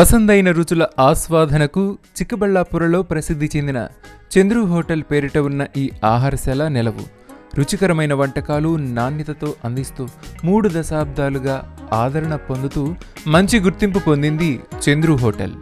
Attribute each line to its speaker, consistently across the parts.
Speaker 1: పసందైన రుచుల ఆస్వాదనకు చిక్కబళ్ళాపురలో ప్రసిద్ధి చెందిన చంద్రు హోటల్ పేరిట ఉన్న ఈ ఆహారశాల నెలవు. రుచికరమైన వంటకాలు నాణ్యతతో అందిస్తూ మూడు దశాబ్దాలుగా ఆదరణ పొందుతూ మంచి గుర్తింపు పొందింది చంద్రు హోటల్.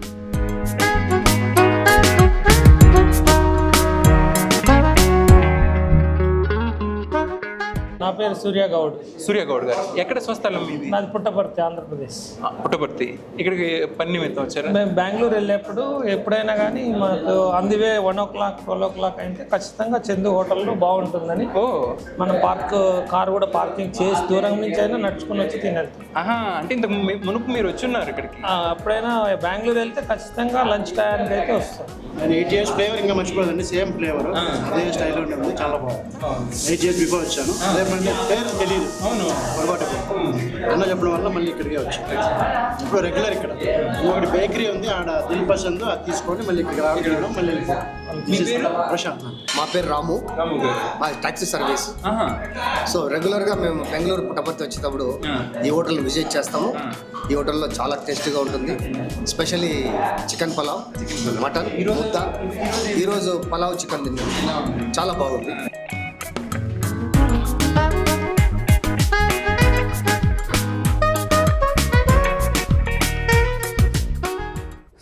Speaker 2: నా పేరు సూర్య గౌడ్.
Speaker 1: సూర్యగౌడ్ గారు. ఎక్కడ స్వస్థలం మీది
Speaker 2: నాది పుట్టపర్తి ఆంధ్రప్రదేశ్.
Speaker 1: పుట్టపర్తి. ఇక్కడికి పని నిమిత్తం వచ్చారా?
Speaker 2: మేము బెంగళూరు వెళ్ళేప్పుడు ఎప్పుడైనా కానీ మాకు అందివే one o'clock twelve o'clock అయితే ఖచ్చితంగా చందు హోటల్లో బాగుంటుందని
Speaker 1: ఓ.
Speaker 2: మనం పార్క్ కార్ కూడా పార్కింగ్ చేసి దూరం నుంచి అయినా నడుచుకుని వచ్చి తినేస్తాం
Speaker 1: ఆహా అంటే ఇంత మునుపు మీరు వచ్చున్నారు ఇక్కడికి?
Speaker 2: ఆ, ఎప్పుడైనా బెంగళూరు వెళ్తే ఖచ్చితంగా లంచ్ టైంకి అయితే వస్తాం.
Speaker 3: నేను ఎయిట్ ఇయర్స్ ఫ్లేవర్ ఇంకా మర్చిపోదండి సేమ్ ఫ్లేవర్. అదే స్టైల్ ఉంటుంది చాలా బాగుంది. ఎయిట్ ఇయర్స్ బిఫోర్ వచ్చాను. అదే మళ్ళీ పేరు తెలియదు
Speaker 1: అవును.
Speaker 3: పొరపాటు అన్న చెప్పడం వల్ల మళ్ళీ ఇక్కడికే వచ్చాను ఇప్పుడు రెగ్యులర్ ఇక్కడ. ఒకటి బేకరీ ఉంది ఆడ దిల్ పసంద్ అది తీసుకొని మళ్ళీ ఇక్కడికి రావడం మళ్ళీ. ప్రశాంత్
Speaker 4: మా పేరు రాము.
Speaker 1: రాము గారు
Speaker 4: మా టాక్సీ సర్వీస్ సో రెగ్యులర్గా మేము బెంగళూరు పుట్టపర్తి వచ్చేటప్పుడు ఈ హోటల్ విజిట్ చేస్తాము. ఈ హోటల్లో చాలా టేస్టీగా ఉంటుంది. స్పెషల్లీ చికెన్ పలావ్ మటన్ ముద్ద ఈరోజు పలావ్ చికెన్ తిన్నాము. చాలా బాగుంది.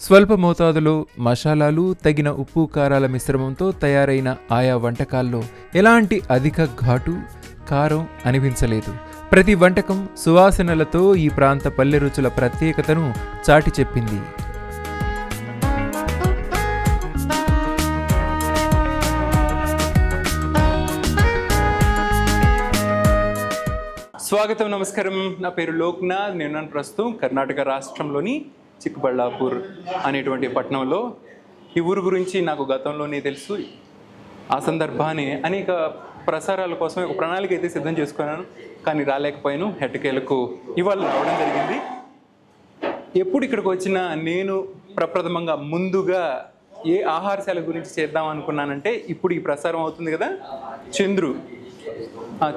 Speaker 1: స్వల్ప మోతాదులో మసాలాలు తగిన ఉప్పు కారాల మిశ్రమంతో తయారైన ఆయా వంటకాల్లో ఎలాంటి అధిక ఘాటు కారం అనిపించలేదు. ప్రతి వంటకం సువాసనలతో ఈ ప్రాంత పల్లె రుచుల ప్రత్యేకతను చాటి చెప్పింది. స్వాగతం నమస్కారం. నా పేరు లోక్నాథ్. నేను ప్రస్తుతం కర్ణాటక రాష్ట్రంలోని చిక్కబళ్ళాపూర్ అనేటువంటి పట్టణంలో ఈ ఊరు గురించి నాకు గతంలోనే తెలుసు. ఆ సందర్భాన్ని అనేక ప్రసారాల కోసం ఒక ప్రణాళిక అయితే సిద్ధం చేసుకున్నాను కానీ రాలేకపోయాను. హెట్టకేలకు ఇవాళ రావడం జరిగింది. ఎప్పుడు ఇక్కడికి వచ్చినా నేను ప్రప్రథమంగా ముందుగా ఏ ఆహారశాల గురించి చేద్దాం అనుకున్నానంటే ఇప్పుడు ఈ ప్రసారం అవుతుంది కదా చంద్రు.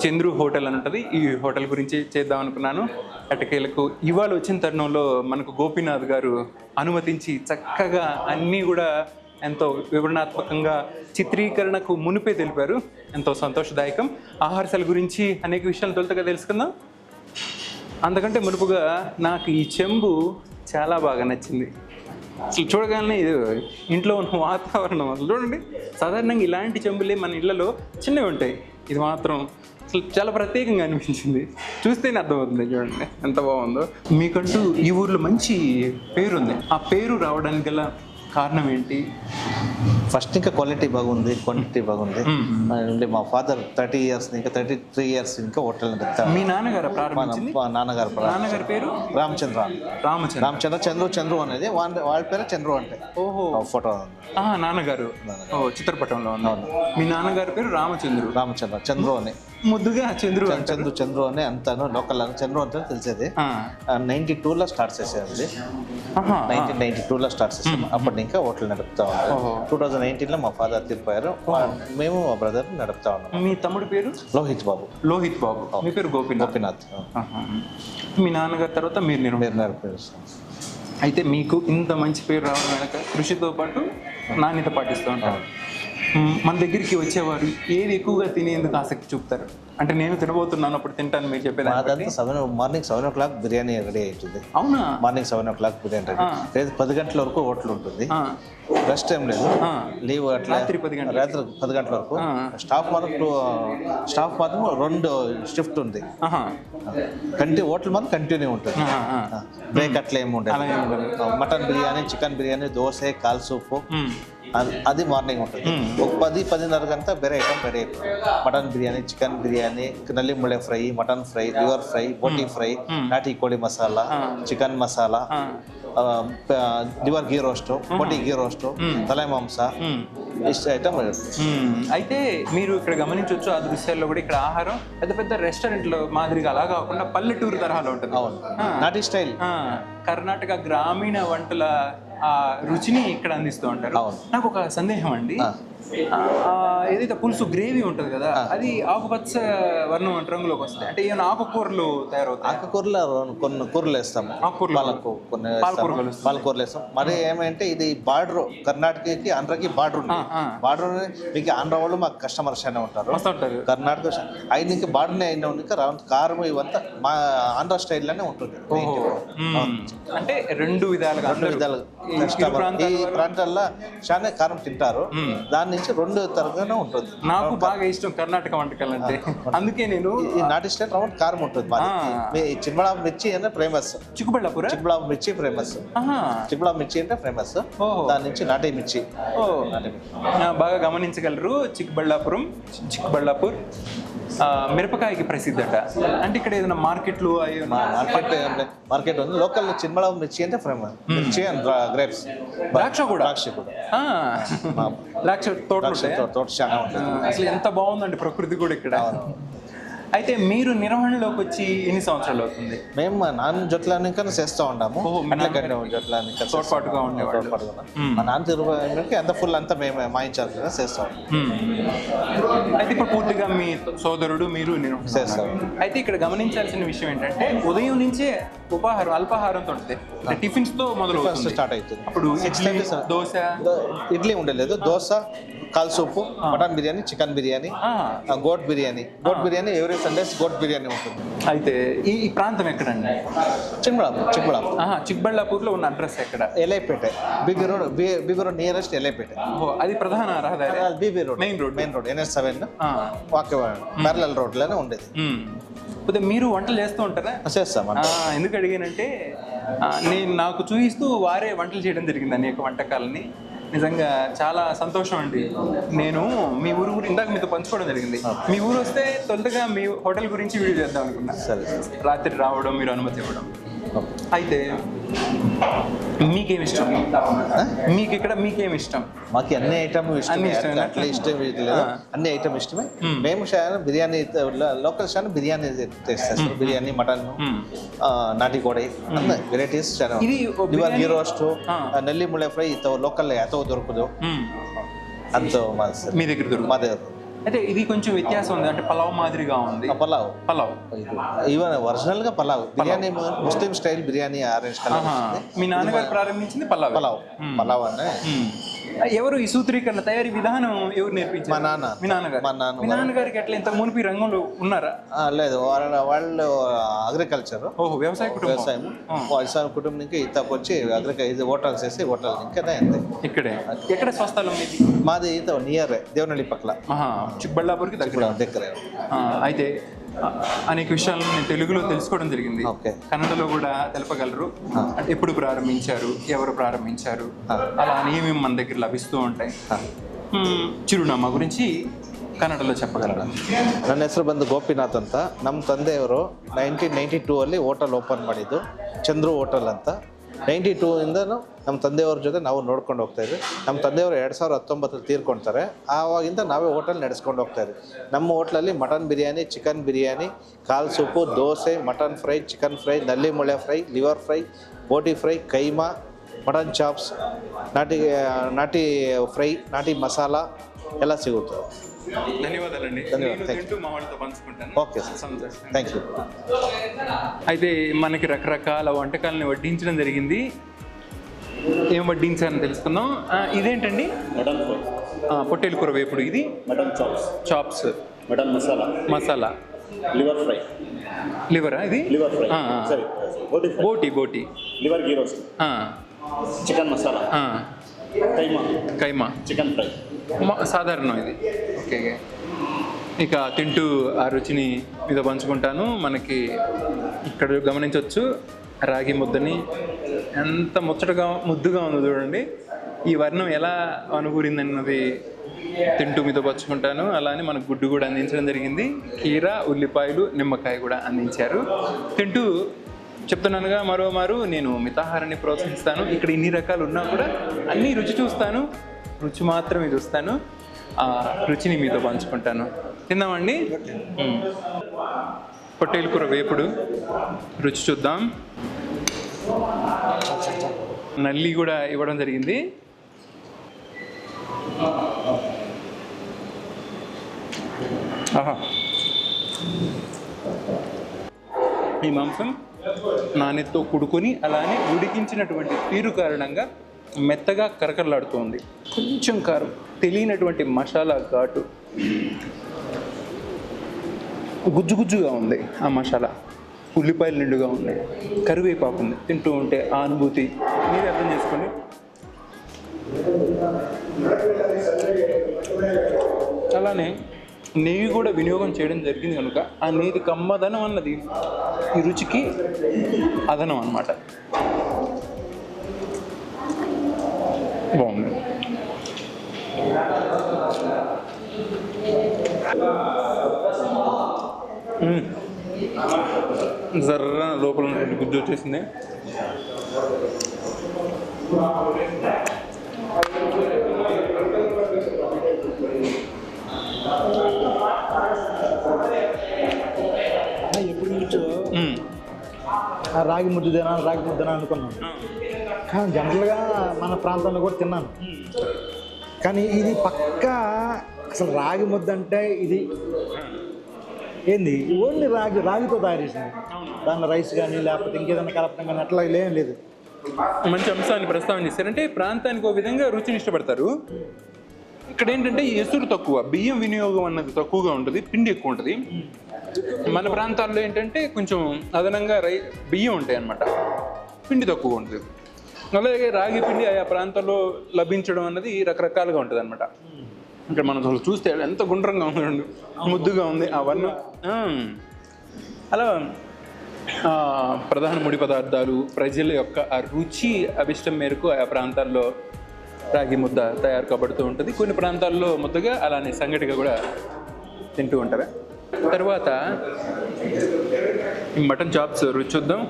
Speaker 1: చంద్రు హోటల్ అని ఉంటుంది. ఈ హోటల్ గురించి చేద్దాం అనుకున్నాను. అటకేలకు ఇవాళ వచ్చిన తరుణంలో మనకు గోపీనాథ్ గారు అనుమతించి చక్కగా అన్నీ కూడా ఎంతో వివరణాత్మకంగా చిత్రీకరణకు మునిపే తెలిపారు. ఎంతో సంతోషదాయకం. ఆహారశాల గురించి అనేక విషయాలు తొలుతగా తెలుసుకుందాం. అందుకంటే మునుపుగా నాకు ఈ చెంబు చాలా బాగా నచ్చింది. అసలు చూడగానే ఇది ఇంట్లో ఉన్న వాతావరణం అసలు చూడండి. సాధారణంగా ఇలాంటి చెంబులే మన ఇళ్ళలో చిన్నవి ఉంటాయి. ఇది మాత్రం అసలు చాలా ప్రత్యేకంగా అనిపించింది. చూస్తేనే అర్థమవుతుంది చూడండి ఎంత బాగుందో. మీకంటూ ఈ ఊర్లో మంచి పేరు ఉంది ఆ పేరు రావడానికి గల కారణం ఏంటి?
Speaker 5: ఫస్ట్ ఇంకా క్వాలిటీ బాగుంది క్వాంటిటీ బాగుంది. అంటే మా ఫాదర్ థర్టీ ఇయర్స్ ఇంకా థర్టీ త్రీ ఇయర్స్ ఇంకా హోటల్
Speaker 1: మీ నాన్నగారు
Speaker 5: మా నాన్నగారు
Speaker 1: నాన్నగారి పేరు?
Speaker 5: రామచంద్ర.
Speaker 1: రామచంద్ర.
Speaker 5: రామచంద్ర చంద్రు చంద్రు అనేది వాళ్ళ వాళ్ళ పేరు చంద్రు అంటే.
Speaker 1: ఓహో.
Speaker 5: ఫోటో
Speaker 1: నాన్నగారు. చిత్రపటంలో ఉన్నారు మీ నాన్నగారి పేరు రామచంద్రుడు
Speaker 5: రామచంద్ర చంద్రు అని.
Speaker 1: ముద్దుగా చంద్రు.
Speaker 5: చంద్రు చంద్రు అని అంతాను లోకల్ చంద్రు అంటే తెలిసేది. నైన్టీ టూలో స్టార్ట్ చేసేది నైన్టీన్ నైన్టీ టూలో స్టార్ట్ చేసాం అప్పటి ఇంకా హోటల్ నడుపుతా ఉన్నాం. టూ థౌజండ్ నైన్టీన్లో మా ఫాదర్ తీరిపోయారు మేము మా బ్రదర్ నడుపుతా ఉన్నాం.
Speaker 1: మీ తమ్ముడి పేరు?
Speaker 5: లోహిత్ బాబు.
Speaker 1: లోహిత్ బాబు. మీ పేరు గోపీనాథ్?
Speaker 5: గోపీనాథ్.
Speaker 1: మీ నాన్నగారి తర్వాత మీరు నేను
Speaker 5: మీరు నడిపిస్తాం
Speaker 1: అయితే మీకు ఇంత మంచి పేరు రావడం వెనక కృషితో పాటు నాణ్యత పాటిస్తూ ఉంటారు. మ్, మన దగ్గరికి వచ్చేవారు ఏది ఎక్కువగా తినేందుకు ఆసక్తి చూపుతారు అంటే నేను తినబోతున్నాను అప్పుడు తింటాను మీరు చెప్పేది
Speaker 5: seven morning seven o'clock biryani ready అవుతుంది
Speaker 1: అవునా
Speaker 5: morning seven o'clock biryani ready. లేదు పది గంటల వరకు హోటల్ ఉంటుంది రెస్ట్ ఏం లేదు. లీవ్ అట్లా
Speaker 1: రాత్రి పది గంటలకి.
Speaker 5: రాత్రి పది గంటల వరకు. స్టాఫ్ మాత్రం టూ స్టాఫ్ మాత్రం రెండు షిఫ్ట్ ఉంది. కంటి హోటల్ మాత్రం కంటిన్యూ ఉంటుంది. బ్రేక్ అట్లా ఏమి
Speaker 1: ఉండదు.
Speaker 5: మటన్ బిర్యానీ చికెన్ బిర్యానీ దోశ కాల్ సూపు అది- మార్నింగ్ ఉంటుంది. ఒక పది పదిన్నర గంట వేరే ఐటమ్ అయిపోతుంది. మటన్ బిర్యానీ చికెన్ బిర్యానీ నల్లి ముళ్ళే fry mutton fry liver fry బోటీ ఫ్రై నాటి కోడి masala chicken masala liver ghee roast బోటీ గీ రోస్ట్ తలై మాంస ఇష్ట ఐటమ్
Speaker 1: అయితే మీరు ఇక్కడ గమనించవచ్చు ఆ దృశ్యాల్లో కూడా ఇక్కడ ఆహారం పెద్ద పెద్ద రెస్టారెంట్లో మాదిరిగా అలా కాకుండా పల్లెటూరు తరహాలో ఉంటుంది.
Speaker 5: అవును. నాటి స్టైల్.
Speaker 1: కర్ణాటక గ్రామీణ వంటల రుచిని ఇక్కడ అందిస్తూ ఉంటారు. నాకు ఒక సందేహం అండి. ఏదైతే పులుసు గ్రేవీ ఉంటుంది కదా అది ఆకుపచ్చ వర్ణం రంగులోకి వస్తుంది అంటే ఏమైనా ఆకుకూరలు తయారవుతాయి?
Speaker 5: ఆకుకూరలు కొన్ని కూరలు వేస్తాము
Speaker 1: ఆకుకూరలు.
Speaker 5: పాలకు కొన్ని. పాలకూరలు వేస్తాం. మరి ఏమంటే ఇది బార్డర్ కర్ణాటకకి ఆంధ్రకి బార్డర్ ఉంది. బార్డర్ మీకు ఆంధ్ర వాళ్ళు మాకు కస్టమర్స్ అయినా ఉంటారు. కర్ణాటక అయిన ఇంకా బార్డర్ అయిన ఇంకా రౌండ్ కారం ఇవంతా మా ఆంధ్ర స్టైల్లోనే ఉంటుంది.
Speaker 1: అంటే రెండు విధాలుగా
Speaker 5: రెండు
Speaker 1: అందరూ
Speaker 5: విధాలు
Speaker 1: ఈ
Speaker 5: ప్రాంతాల్లో చాలా కారం తింటారు. దాని నుంచి రెండు తరగానే ఉంటుంది.
Speaker 1: నాకు బాగా ఇష్టం కర్ణాటక వంటకాలు అంటే. అందుకే నేను
Speaker 5: ఈ నాటి స్టైల్ రౌండ్ కారం ఉంటుంది మాది.
Speaker 1: ఆ.
Speaker 5: మీ చిన్నబడా మిర్చి అంటే ఫేమస్.
Speaker 1: చిక్కుబళ్ళాపుర?
Speaker 5: చిక్కుబడా మిర్చి ఫేమస్.
Speaker 1: ఆహా.
Speaker 5: చిక్కుబడా మిర్చి అంటే ఫేమస్.
Speaker 1: ఓహో.
Speaker 5: దాని నుంచి నాటి మిర్చి.
Speaker 1: బాగా గమనించగలరు చిక్కబళ్ళాపురం చిక్కబళ్ళాపూర్. మిరపకాయకి ప్రసిద్ధట అంటే. ఇక్కడ ఏదైనా మార్కెట్లు
Speaker 5: మార్కెట్ మార్కెట్ ఉంది. లోకల్ చిన్నబడా మిర్చి అంటే ఫేమస్. మిర్చి అండ్ గ్రేప్స్
Speaker 1: ద్రాక్ష కూడా?
Speaker 5: ద్రాక్ష కూడా.
Speaker 1: ద్రాక్ష తోటలు?
Speaker 5: తోట- తోట చాలా ఉంటుంది
Speaker 1: అసలు ఎంత బాగుందండి ప్రకృతి కూడా ఇక్కడ అయితే మీరు నిర్వహణలోకి వచ్చి ఎన్ని సంవత్సరాలు అవుతుంది?
Speaker 5: మేము మా నాన్న జొట్లాన్ని కన్నా చేస్తూ ఉంటాము.
Speaker 1: ఓహో, మీ
Speaker 5: అట్లా
Speaker 1: నాన్నగారు
Speaker 5: కన్నా జొట్లాన్ని కన్నా
Speaker 1: తోడ్పాటుగా. ఉండేవాళ్ళు.
Speaker 5: మా నాన్న తిరుగు అంత ఫుల్ అంతా మేము మా ఇన్ఛార్జ్ కదా చేస్తాం
Speaker 1: మ్మ్. అయితే ఇప్పుడు పూర్తిగా మీ సోదరుడు మీరు నేను
Speaker 5: చేస్తాం.
Speaker 1: అయితే ఇక్కడ గమనించాల్సిన విషయం ఏంటంటే ఉదయం నుంచే ఉపాహారం అల్పాహారంతో ఉంటుంది టిఫిన్స్తో మొదలు
Speaker 5: స్టార్ట్ అవుతుంది.
Speaker 1: అప్పుడు ఇడ్లీ దోశ?
Speaker 5: ఇడ్లీ ఉండలేదు. Dosa call soup mutton biryani chicken biryani goat biryani. Goat biryani every Sundays goat biryani ఉంటుంది.
Speaker 1: అయితే ఈ ఈ ప్రాంతం ఎక్కడండి?
Speaker 5: చిక్కుబడాపు
Speaker 1: ఆహా చిక్బళ్ళాపూర్లో ఉన్న అడ్రస్ ఎక్కడ?
Speaker 5: Elaipeta big road big road nearest Elaipeta.
Speaker 1: అది ప్రధాన రహదారి.
Speaker 5: BB road.
Speaker 1: Main road.
Speaker 5: Main road NS seven. Parallel రోడ్లోనే ఉండేది.
Speaker 1: మీరు వంటలు చేస్తూ ఉంటారా?
Speaker 5: చేస్తాం
Speaker 1: ఎందుకు అడిగానంటే నేను నాకు చూపిస్తూ వారే వంటలు చేయడం జరిగింది అనేక వంటకాలని. నిజంగా చాలా సంతోషం అండి నేను మీ ఊరు గురి ఇందాక మీతో పంచుకోవడం జరిగింది. మీ ఊరు వస్తే తొలుతగా మీ హోటల్ గురించి వీడియో చేద్దాం అనుకున్నా.
Speaker 5: సరే.
Speaker 1: రాత్రి రావడం మీరు అనుమతి ఇవ్వడం. అయితే మీకేమి ఇష్టం మీకు ఇక్కడ మీకేమి ఇష్టం
Speaker 5: మాకు అన్ని ఐటమ్? అట్లా ఇష్టం లేదు. అన్ని ఐటమ్ ఇష్టమే. మేము చాలా బిర్యానీ లోకల్ చాలా బిర్యానీ చేస్తాం బిర్యానీ మటన్. నాటి కోడి వెరైటీస్ చాలా లివర్ గీ రోస్ట్. నెల్లి ముళ్ళ ఫ్రై లోకల్ ఎంతో దొరకదు. అంత మా
Speaker 1: దగ్గర
Speaker 5: మా దగ్గర
Speaker 1: అయితే ఇది కొంచెం వ్యత్యాసం ఉంది. అంటే పలావ్ మాదిరిగా ఉంది.
Speaker 5: పలావ్.
Speaker 1: పలావ్.
Speaker 5: ఈవెన్ ఒరిజినల్గా పలావ్. బిర్యానీ ముస్లిం స్టైల్ బిర్యానీ
Speaker 1: ఆహా. మీ నాన్నగారు ప్రారంభించింది పలావ్.
Speaker 5: పలావ్. పలావ్ అనే.
Speaker 1: ఎవరు ఈ సూత్రీకరణ తయారీ విధానం ఎవరు నేర్పించారు?
Speaker 5: మా నాన్న.
Speaker 1: మీ నాన్నగారు.
Speaker 5: మా నాన్న
Speaker 1: మీ నాన్నగారికి ఎట్లా ఇంత మునిపి రంగంలో ఉన్నారా?
Speaker 5: లేదు. వాళ్ళ వాళ్ళు అగ్రికల్చర్
Speaker 1: ఓహో వ్యవసాయ కుటుంబం.
Speaker 5: వ్యవసాయం. వ్యవసాయం కుటుంబం ఇంకా ఈతకు వచ్చి అగ్రికల్ ఇది హోటల్స్ వేసి హోటల్ ఇంకా అంతే
Speaker 1: ఇక్కడే. ఎక్కడ స్వస్థలం మీది?
Speaker 5: మాది ఈత నియర్ దేవనహಳ್ಳಿ పక్కల.
Speaker 1: చిక్బళ్ళాపూర్కి దగ్గర.
Speaker 5: దగ్గర.
Speaker 1: అయితే అనేక విషయాలను నేను తెలుగులో తెలుసుకోవడం జరిగింది. కన్నడలో కూడా తెలపగలరు. ఎప్పుడు ప్రారంభించారు ఎవరు ప్రారంభించారు అలా అనేవి మన దగ్గర లభిస్తూ ఉంటాయి. చిరునామా గురించి కన్నడలో చెప్పగలరా?
Speaker 5: నన్ను హెసరు బంధు ಬಂದು ಗೋಪಿನಾಥ್ నమ్మ తందే ತಂದೆಯವರು నైన్టీన్ నైన్టీ టూ ಅಲ್ಲಿ హోటల్ ఓపెన్ ಮಾಡಿದ್ದು. చంద్రు హోటల్ అంతా ನೈಂಟಿ ಟೂ ನಮ್ಮ ತಂದೆಯವ್ರ ಜೊತೆ ನಾವು ನೋಡ್ಕೊಂಡು ಹೋಗ್ತಾ ಇದ್ವಿ. ನಮ್ಮ ತಂದೆಯವರು ಎರಡು ಸಾವಿರದ ಹತ್ತೊಂಬತ್ತರಲ್ಲಿ ತೀರ್ಕೊಳ್ತಾರೆ ಆವಾಗಿಂದ ನಾವೇ ಹೋಟೆಲ್ ನಡೆಸ್ಕೊಂಡು ಹೋಗ್ತಾ ಇದ್ವಿ. ನಮ್ಮ ಹೋಟ್ಲಲ್ಲಿ ಮಟನ್ ಬಿರಿಯಾನಿ, ಚಿಕನ್ ಬಿರಿಯಾನಿ, ಕಾಲ್ soup, dosa, mutton fry, chicken fry, ನಲ್ಲಿ ಮೊಳೆ ಫ್ರೈ, ಲಿವರ್ ಫ್ರೈ, ಬೋಟಿ ಫ್ರೈ, ಕೈಮಾ, ಮಟನ್ ಚಾಪ್ಸ್, ನಾಟಿ ನಾಟಿ ಫ್ರೈ, ನಾಟಿ ಮಸಾಲ ಎಲ್ಲ ಸಿಗುತ್ತೆ.
Speaker 1: ధన్యవాదాలండి. మా వాళ్ళతో పంచుకుంటాను.
Speaker 5: ఓకే
Speaker 1: సంతోషం.
Speaker 5: థ్యాంక్ యూ
Speaker 1: అయితే మనకి రకరకాల వంటకాలను వడ్డించడం జరిగింది. ఏం వడ్డించారని తెలుసుకుందాం. ఇదేంటండి?
Speaker 6: మటన్
Speaker 1: పొట్టేలు కూర వేపుడు ఇది.
Speaker 6: Mutton chops.
Speaker 1: Chops.
Speaker 6: Mutton masala.
Speaker 1: Masala.
Speaker 6: Liver fry.
Speaker 1: లివరా ఇది?
Speaker 6: Liver fry. సరే బోటి
Speaker 1: బోటి.
Speaker 6: Liver ghee roast.
Speaker 1: ఆ,
Speaker 6: చికెన్ మసాలా.
Speaker 1: ఆ,
Speaker 6: కైమా.
Speaker 1: కైమా.
Speaker 6: Chicken fry.
Speaker 1: సాధారణం ఇది. ఓకే. ఇక తింటూ ఆ రుచిని మీతో పంచుకుంటాను. మనకి ఇక్కడ గమనించవచ్చు రాగి ముద్దని. ఎంత ముచ్చటగా ముద్దుగా ఉందో చూడండి. ఈ వర్ణం ఎలా అనుకూరిందన్నది తింటూ మీతో పంచుకుంటాను. అలానే మనకు గుడ్డు కూడా అందించడం జరిగింది. కీర ఉల్లిపాయలు నిమ్మకాయ కూడా అందించారు. తింటూ చెప్తున్నానుగా మరోమారు నేను మితాహారాన్ని ప్రోత్సహిస్తాను. ఇక్కడ ఇన్ని రకాలు ఉన్నా కూడా అన్నీ రుచి చూస్తాను. రుచి మాత్రమే చూస్తాను. ఆ రుచిని మీతో పంచుకుంటాను. తిందామండి. పొట్టేలు కూర వేపుడు. రుచి చూద్దాం. నల్లి కూడా ఇవ్వడం జరిగింది. ఆహా. ఈ మాంసం నాణ్యతతో కూడుకొని అలానే ఉడికించినటువంటి తీరు కారణంగా మెత్తగా కరకరలాడుతుంది. కొంచెం కారం తెలియనటువంటి మసాలా ఘాటు. గుజ్జు గుజ్జుగా ఉంది ఆ మసాలా. ఉల్లిపాయలు నిండుగా ఉంది. కరివేపాకు ఉంది. తింటూ ఉంటే ఆ అనుభూతి మీరు అర్థం చేసుకొని అలానే నెయ్యి కూడా వినియోగం చేయడం జరిగింది కనుక ఆ నెయ్యి కమ్మదనం అన్నది ఈ రుచికి అదనం అన్నమాట. బాగుంది మ్మ్. జర్ర లోపల ఉన్నటువంటి గుజ్జు వచ్చేసింది
Speaker 3: రాగి ముద్ద తినాలి రాగి ముద్ద తినాలి అనుకున్నాను. కానీ జనరల్గా మన ప్రాంతంలో కూడా తిన్నాను. కానీ ఇది పక్కా అసలు రాగి ముద్ద అంటే ఇది ఏంది? ఓన్లీ రాగి రాగితో తయారు చేసింది. దాని రైస్ కానీ లేకపోతే ఇంకేదైనా కలపడం కానీ అట్లా ఏం లేదు.
Speaker 1: మంచి అంశాన్ని ప్రస్తావన చేశారంటే ప్రాంతానికి ఒక విధంగా రుచిని ఇష్టపడతారు. ఇక్కడ ఏంటంటే ఎసురు తక్కువ బియ్యం వినియోగం అన్నది తక్కువగా ఉంటుంది పిండి ఎక్కువ ఉంటుంది. మన ప్రాంతాల్లో ఏంటంటే కొంచెం అదనంగా రై బియ్యం ఉంటాయి అన్నమాట పిండి తక్కువ ఉంటుంది. అలాగే రాగి పిండి ఆయా ప్రాంతాల్లో లభించడం అన్నది రకరకాలుగా ఉంటుంది అనమాట ఇక్కడ మనం అసలు చూస్తే ఎంత గుండ్రంగా ఉంది. ముద్దుగా ఉంది అవన్నీ. అలా ప్రధాన ముడి పదార్థాలు ప్రజల యొక్క ఆ రుచి అభిష్టం మేరకు ఆయా ప్రాంతాల్లో రాగి ముద్ద తయారు కాబడుతూ ఉంటుంది. కొన్ని ప్రాంతాల్లో ముద్దగా అలానే సంగటిగా కూడా తింటూ ఉంటారు. తర్వాత మటన్ చాప్స్ రుచి చూద్దాం.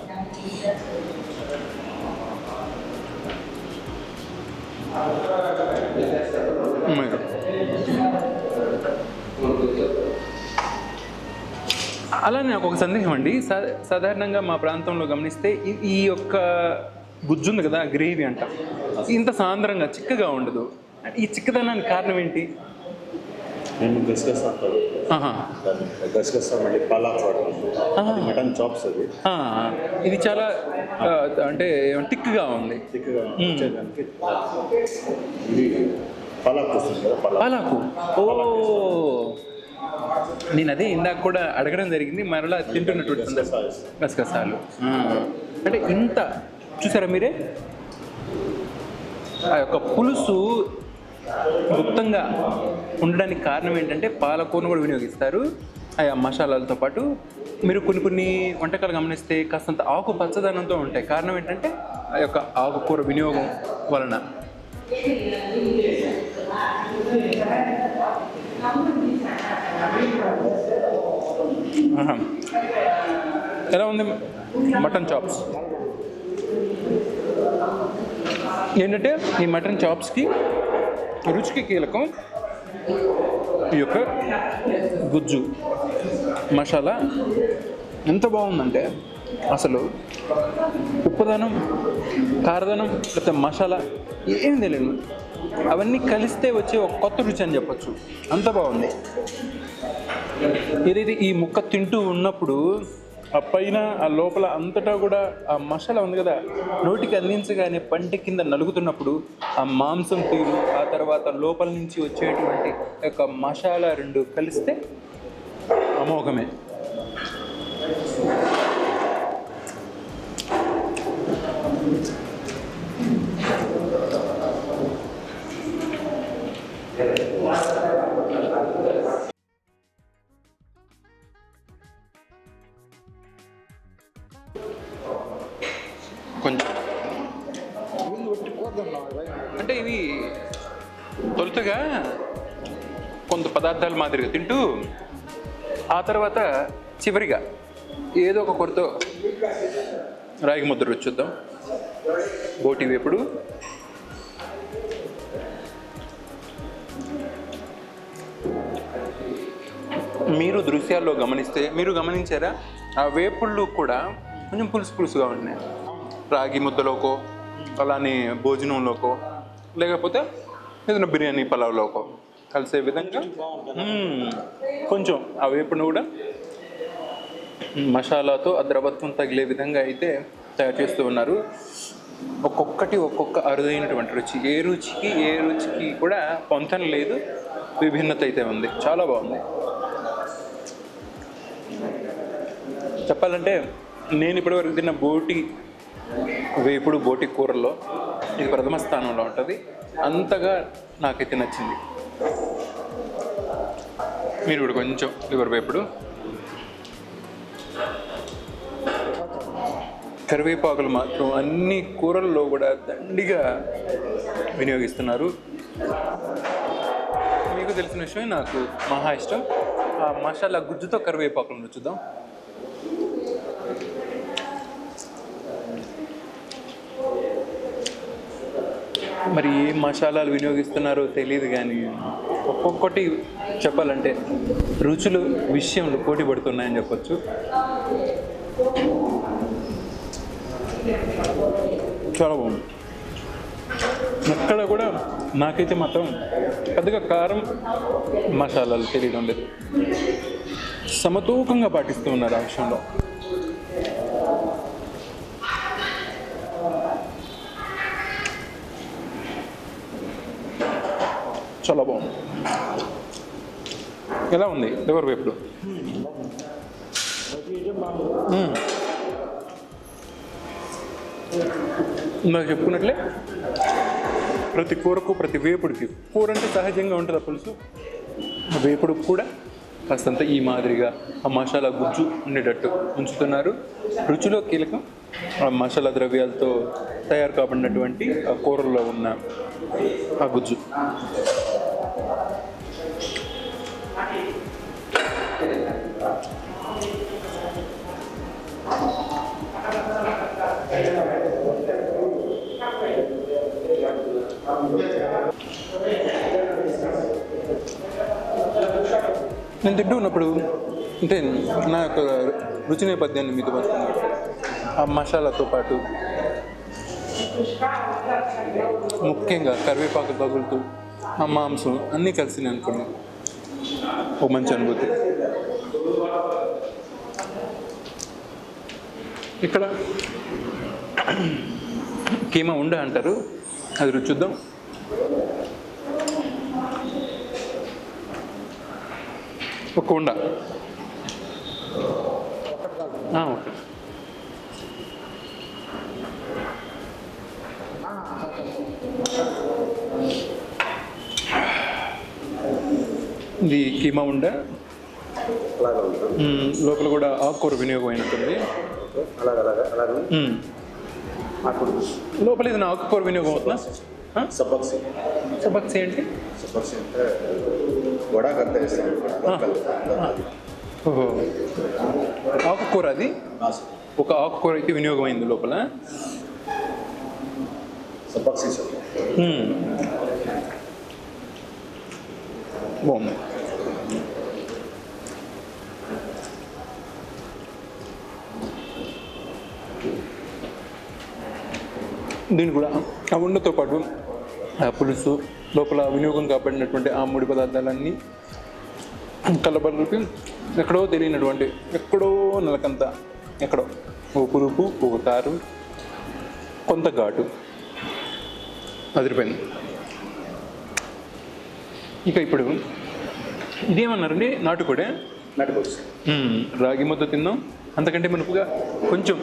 Speaker 1: అలానే నాకు ఒక సందేహం అండి. సా- సాధారణంగా మా ప్రాంతంలో గమనిస్తే ఈ- ఈ యొక్క గుజ్జు ఉంది కదా గ్రేవీ అంట. ఇంత సాంద్రంగా చిక్కగా ఉండదు. ఈ చిక్కదనానికి కారణం ఏంటి?
Speaker 6: మేము గసగసా
Speaker 1: ఆహా.
Speaker 6: గసగసా మళ్ళీ పాలాక్ వాడతాం. మటన్ చాప్స్ అది.
Speaker 1: ఇది చాలా అంటే టిక్గా ఉంది.
Speaker 6: ఇది పాలాక్ వస్తుంది కదా పాలాక్.
Speaker 1: పాలాకు? ఓ. నేను అదే ఇందాక కూడా అడగడం జరిగింది మరలా తింటున్నటువంటి గసగసాలు. అంటే ఇంత చూసారా మీరే? ఆ యొక్క పులుసు గుప్తంగా ఉండడానికి కారణం ఏంటంటే పాలకూరను కూడా వినియోగిస్తారు. ఆ మసాలాలతో పాటు మీరు కొన్ని కొన్ని వంటకాలు గమనిస్తే కాస్తంత ఆకు పచ్చదనంతో ఉంటాయి. కారణం ఏంటంటే ఆ యొక్క ఆకుకూర వినియోగం వలన. ఎలా ఉంది మటన్ చాప్స్? ఏంటంటే ఈ మటన్ చాప్స్కి రుచికి కీలకం ఈ యొక్క గుజ్జు మసాలా ఎంత బాగుందంటే అసలు ఉప్పుదనం కారదనం లేకపోతే మసాలా ఏం తెలియదు అవన్నీ కలిస్తే వచ్చే ఒక కొత్త రుచి అని చెప్పొచ్చు. అంత బాగుంది. ఏదైతే ఈ ముక్క తింటూ ఉన్నప్పుడు ఆ పైన ఆ లోపల అంతటా కూడా ఆ మసాలా ఉంది కదా నోటికి అందించగానే పంట కింద నలుగుతున్నప్పుడు ఆ మాంసం తీరు ఆ తర్వాత లోపల నుంచి వచ్చేటువంటి యొక్క మసాలా రెండు కలిస్తే అమోఘమే. మాదిరిగా తింటూ ఆ తర్వాత చివరిగా ఏదో ఒక కొరతో రాగి ముద్ర రుచి చూద్దాం. బోటి వేపుడు. మీరు దృశ్యాల్లో గమనిస్తే మీరు గమనించారా? ఆ వేపుళ్ళు కూడా కొంచెం పులుసు పులుసుగా ఉన్నాయి రాగి ముద్దలోకో అలానే భోజనంలోకో లేకపోతే ఏదైనా బిర్యానీ పలావ్లోకో. కలిసే విధంగా? కొంచెం. ఆ వేపును కూడా? మసాలాతో ఆ ద్రవత్వం తగిలే విధంగా అయితే తయారు చేస్తూ ఉన్నారు. ఒక్కొక్కటి ఒక్కొక్క అరుదైనటువంటి రుచి. ఏ రుచికి ఏ రుచికి కూడా పొంతన లేదు. విభిన్నత అయితే ఉంది. చాలా బాగుంది. చెప్పాలంటే నేను ఇప్పటివరకు తిన్న బోటి వేపుడు బోటి కూరల్లో ఇది ప్రథమ స్థానంలో ఉంటుంది. అంతగా నాకైతే నచ్చింది. మీరు కూడా కొంచెం లివర్ వేపుడు. కరివేపాకులు మాత్రం అన్ని కూరల్లో కూడా దండిగా వినియోగిస్తున్నారు. మీకు తెలిసిన విషయం నాకు మహా ఇష్టం. ఆ మసాలా గుజ్జుతో కరివేపాకులను చూద్దాం. మరి ఏ మసాలాలు వినియోగిస్తున్నారో తెలియదు కానీ ఒక్కొక్కటి చెప్పాలంటే రుచులు విషయంలో పోటీ పడుతున్నాయని చెప్పొచ్చు. చాలా బాగుంది. ఎక్కడ కూడా నాకైతే మాత్రం పెద్దగా కారం మసాలాలు తెలియడం లేదు. సమతూకంగా పాటిస్తూ ఉన్నారు ఆ విషయంలో. చాలా బాగుంది. ఎలా ఉంది? లివర్ వేపుడు? నాకు ఇందాక చెప్పుకున్నట్లే. ప్రతి కూరకు ప్రతి వేపుడికి కూర అంటే సహజంగా ఉంటుంది పులుసు? వేపుడు కూడా కాస్తంత ఈ మాదిరిగా ఆ మసాలా గుజ్జు ఉండేటట్టు ఉంచుతున్నారు. రుచిలో కీలకం ఆ మసాలా ద్రవ్యాలతో తయారు కాబడినటువంటి ఆ కూరల్లో ఉన్న ఆ గుజ్జు. నేను తింటూ ఉన్నప్పుడు అంటే నా యొక్క రుచి నేపథ్యాన్ని మీతో పంచుకున్నాను ఆ మసాలాతో పాటు ముఖ్యంగా కరివేపాకు తగులుతూ ఆ మాంసం అన్నీ కలిసి అనుకోండి ఒక మంచి అనుభూతి. ఇక్కడ కీమా ఉండ అంటారు. అది రుచి చూద్దాం. ఒక ఓకే. ఇది కీమా ఉండ. లోపల కూడా ఆకుకూర వినియోగం అయినట్టుంది. లోపల ఇది నా ఆకుకూర వినియోగం అవుతుందా? ఆ?
Speaker 6: సబ్బక్సి.
Speaker 1: సబక్స్ ఏంటి?
Speaker 6: సబ్బక్సి అంటే వడా కట్ట వేస్తాం
Speaker 1: ఆకుకూర అది? ఒక ఆకుకూర అయితే వినియోగం అయింది లోపల.
Speaker 6: సబ్బక్సి సార్.
Speaker 1: బాగుంది. దీన్ని కూడా ఆ ఉండతో పాటు ఆ పులుసు లోపల వినియోగం కాబడినటువంటి ఆ ముడి పదార్థాలన్నీ కలబలిపి ఎక్కడో తెలియనటువంటి ఎక్కడో నెలకంత ఎక్కడో ఒక పులుపు ఒక కారు కొంత ఘాటు అదిరిపోయింది. ఇక ఇప్పుడు ఇదేమన్నారండి? నాటుకోడే?
Speaker 6: నాటుకోవచ్చు.
Speaker 1: రాగి ముద్ద తిందాం అంతకంటే మనకుగా కొంచెం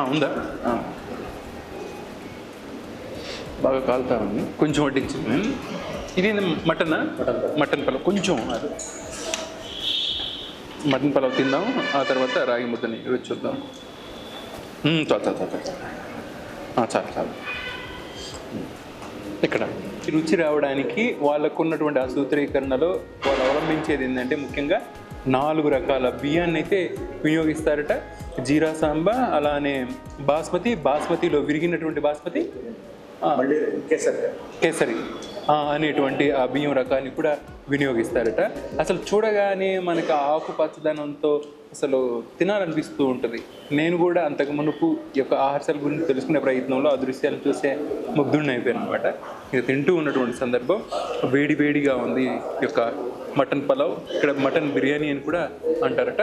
Speaker 1: ఉందా. బాగా కాలుతా ఉంది. కొంచెం వడ్డించింది ఇది మటనా? మటన్ పలావ్. కొంచెం అది. మటన్ పలావ్ తిందాం. ఆ తర్వాత రాగి ముద్దని రుచి చూద్దాం. చాలు చాలు చాలు చాలు. చాలు ఇక్కడ. రుచి రావడానికి వాళ్ళకు ఉన్నటువంటి ఆ సూత్రీకరణలో వాళ్ళు అవలంబించేది ఏంటంటే ముఖ్యంగా నాలుగు రకాల బియ్యాన్ని అయితే వినియోగిస్తారట. జీరా సాంబా అలానే బాస్మతి బాస్మతిలో విరిగినటువంటి బాస్మతి
Speaker 6: కేసరి.
Speaker 1: అనేటువంటి ఆ బియ్యం రకాన్ని కూడా వినియోగిస్తారట. అసలు చూడగానే మనకి ఆకు పచ్చదనంతో అసలు తినాలనిపిస్తూ ఉంటుంది. నేను కూడా అంతకు మునుపు ఈ యొక్క ఆహారాల గురించి తెలుసుకునే ప్రయత్నంలో ఆ దృశ్యాలు చూసే ముగ్ధుడిని అయిపోయాను అనమాట ఇక తింటూ ఉన్నటువంటి సందర్భం వేడి వేడిగా ఉంది ఈ యొక్క మటన్ పలావ్. ఇక్కడ మటన్ బిర్యానీ అని కూడా అంటారట.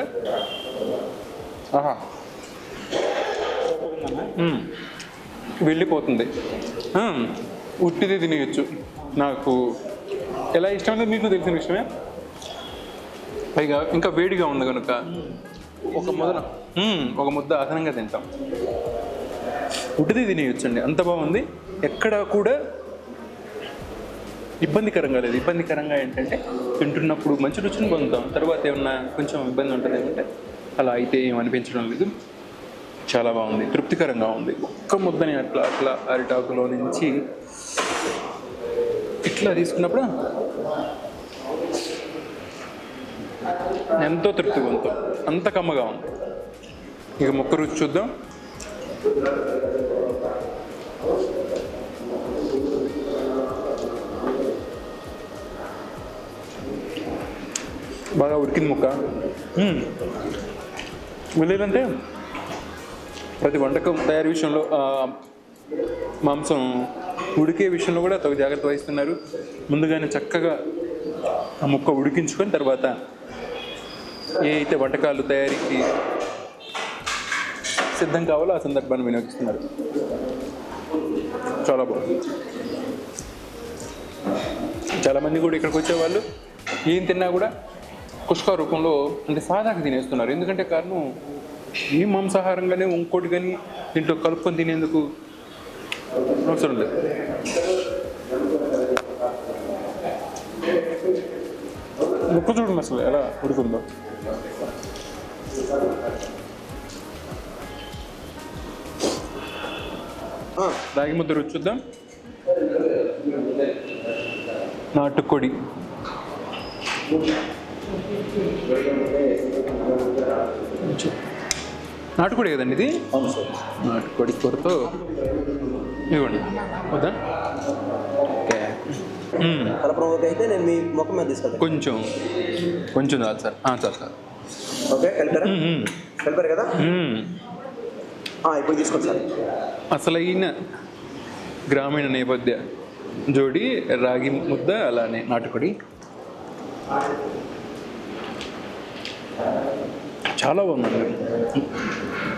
Speaker 1: వెళ్ళిపోతుంది. ఉట్టిది తినేయచ్చు. నాకు ఎలా ఇష్టమైందో మీకు తెలిసిన విషయమే. పైగా ఇంకా వేడిగా ఉంది కనుక ఒక ముద్ద. ఒక ముద్ద అదనంగా తింటాం. ఉట్టిది తినేయచ్చు అండి అంత బాగుంది. ఎక్కడ కూడా ఇబ్బందికరంగా లేదు. ఇబ్బందికరంగా ఏంటంటే తింటున్నప్పుడు మంచి రుచిని పొందుతాం. తర్వాత ఏమన్నా కొంచెం ఇబ్బంది ఉంటుంది ఏంటంటే అలా అయితే ఏం అనిపించడం లేదు. చాలా బాగుంది. తృప్తికరంగా ఉంది. ఒక్క ముద్దని అట్లా అట్లా అరిటాకులో నుంచి ఇట్లా తీసుకున్నప్పుడు? ఎంతో తృప్తివంతం. అంత కమ్మగా ఉంది. ఇక ముక్క రుచి చూద్దాం. బాగా ఉడికింది ముక్క. లేదంటే ప్రతి వంటకం తయారీ విషయంలో మాంసం ఉడికే విషయంలో కూడా తగు జాగ్రత్త వహిస్తున్నారు. ముందుగానే చక్కగా ఆ ముక్క ఉడికించుకొని తర్వాత ఏ అయితే వంటకాలు తయారీకి సిద్ధం కావాలో ఆ సందర్భాన్ని వినియోగిస్తున్నారు. చాలా బాగుంది. చాలామంది కూడా ఇక్కడికి వచ్చేవాళ్ళు ఏం తిన్నా కూడా కుష్క రూపంలో అంటే సాదాగా తినేస్తున్నారు. ఎందుకంటే కారణం ఈ మాంసాహారంగానే ఇంకోటి కానీ దీంట్లో కలుపుకొని తినేందుకు అవసరం లేదు. ముక్క చూడండి అసలు ఎలా ఉడుకుందో. రాగి ముద్ద రుచి చూద్దాం. నాటుకోడి. నాటుకోడి కదండి ఇది?
Speaker 5: అవును సార్.
Speaker 1: నాటుకోడి కూరతో ఇవ్వండి వద్దా? ఓకే.
Speaker 7: కలపడం అయితే నేను మీ ముఖం మీద తీసుకెళ్తాను
Speaker 1: కొంచెం కొంచెం చాలు సార్. చాలు సార్.
Speaker 7: ఓకే కలిపారా. కలిపారు కదా? ఇప్పుడు తీసుకోండి సార్.
Speaker 1: అసలైన గ్రామీణ నేపథ్య జోడి రాగి ముద్ద అలానే నాటుకోడి. చాలా బాగుంది.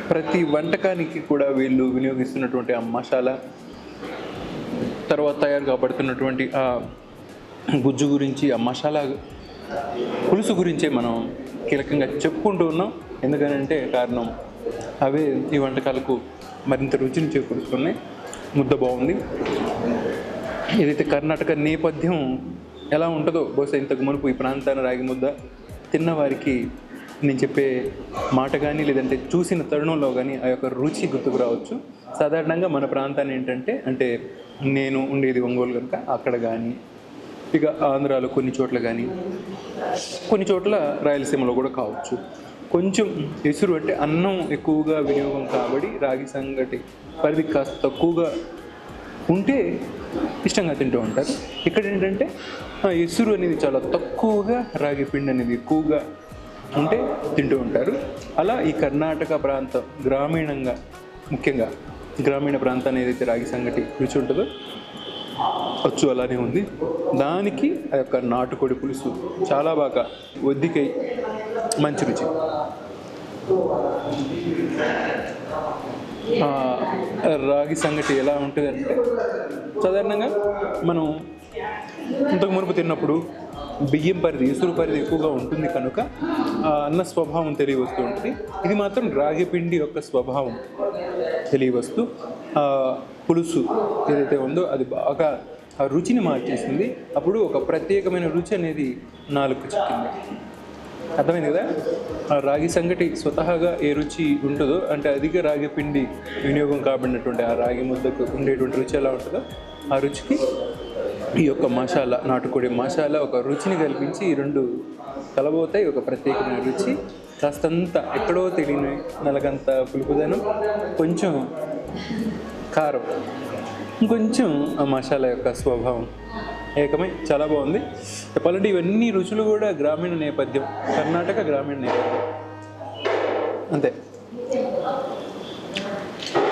Speaker 1: ప్రతి వంటకానికి కూడా వీళ్ళు వినియోగిస్తున్నటువంటి ఆ మసాలా తర్వాత తయారు కాబడుతున్నటువంటి ఆ గుజ్జు గురించి ఆ మసాలా పులుసు గురించే మనం కీలకంగా చెప్పుకుంటూ ఉన్నాం. ఎందుకనంటే కారణం అవే ఈ వంటకాలకు మరింత రుచిని చేకూరుస్తున్నాయి. ముద్ద బాగుంది. ఏదైతే కర్ణాటక నేపథ్యం ఎలా ఉంటుందో బహుశా ఇంతకు మునుపు ఈ ప్రాంతాన్ని రాగి ముద్ద తిన్నవారికి నేను చెప్పే మాట కానీ లేదంటే చూసిన తరుణంలో కానీ ఆ యొక్క రుచి గుర్తుకు రావచ్చు. సాధారణంగా మన ప్రాంతాన్ని ఏంటంటే అంటే నేను ఉండేది ఒంగోలు కనుక అక్కడ కానీ ఇక ఆంధ్రాలో కొన్ని చోట్ల కానీ కొన్ని చోట్ల రాయలసీమలో కూడా కావచ్చు. కొంచెం ఎసురు అంటే అన్నం ఎక్కువగా వినియోగం కాబడి రాగి సంగటి పరిధి కాస్త తక్కువగా ఉంటే ఇష్టంగా తింటూ ఉంటారు. ఇక్కడ ఏంటంటే ఎసురు అనేది చాలా తక్కువగా రాగి పిండి అనేది ఎక్కువగా ఉంటే తింటూ ఉంటారు. అలా ఈ కర్ణాటక ప్రాంతం గ్రామీణంగా ముఖ్యంగా గ్రామీణ ప్రాంతాన్ని ఏదైతే రాగి సంగటి రుచి ఉంటుందో అచ్చు అలానే ఉంది. దానికి ఆ యొక్క నాటుకోడి పులుసు చాలా బాగా ఒద్దికై మంచి రుచి. రాగి సంగటి ఎలా ఉంటుంది అంటే సాధారణంగా మనం ఇంతకు మునుపు తిన్నప్పుడు బియ్యం పరిధి ఇసురు పరిధి ఎక్కువగా ఉంటుంది కనుక ఆ అన్న స్వభావం తెలియవస్తూ ఉంటుంది. ఇది మాత్రం రాగి పిండి యొక్క స్వభావం తెలియవస్తూ పులుసు ఏదైతే ఉందో అది బాగా ఆ రుచిని మార్చేసింది అప్పుడు ఒక ప్రత్యేకమైన రుచి అనేది నాలుగు చిక్కింది. అర్థమైంది కదా? ఆ రాగి సంగటి స్వతహాగా ఏ రుచి ఉంటుందో అంటే అధిక రాగి పిండి వినియోగం కాబడినటువంటి ఆ రాగి ముద్దకు ఉండేటువంటి రుచి ఎలా ఉంటుందో ఆ రుచికి ఈ యొక్క మసాలా నాటుకోడి మసాలా ఒక రుచిని కల్పించి ఈ రెండు కలబోతాయి. ఒక ప్రత్యేకమైన రుచి. కాస్తంత ఎక్కడో తెలియని నలగంత పులుపుదనం. కొంచెం కారం. ఇంకొంచెం ఆ మసాలా యొక్క స్వభావం. ఏకమై చాలా బాగుంది. చెప్పాలంటే ఇవన్నీ రుచులు కూడా గ్రామీణ నేపథ్యం. కర్ణాటక గ్రామీణ నేపథ్యం. అంతే.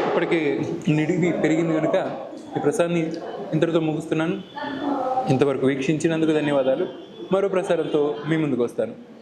Speaker 1: ఇప్పటికి నిడివి పెరిగింది కనుక ఈ ప్రసాద్ని ఇంతటితో ముగిస్తున్నాను. ఇంతవరకు వీక్షించినందుకు ధన్యవాదాలు. మరో ప్రసారంతో మీ ముందుకు వస్తాను.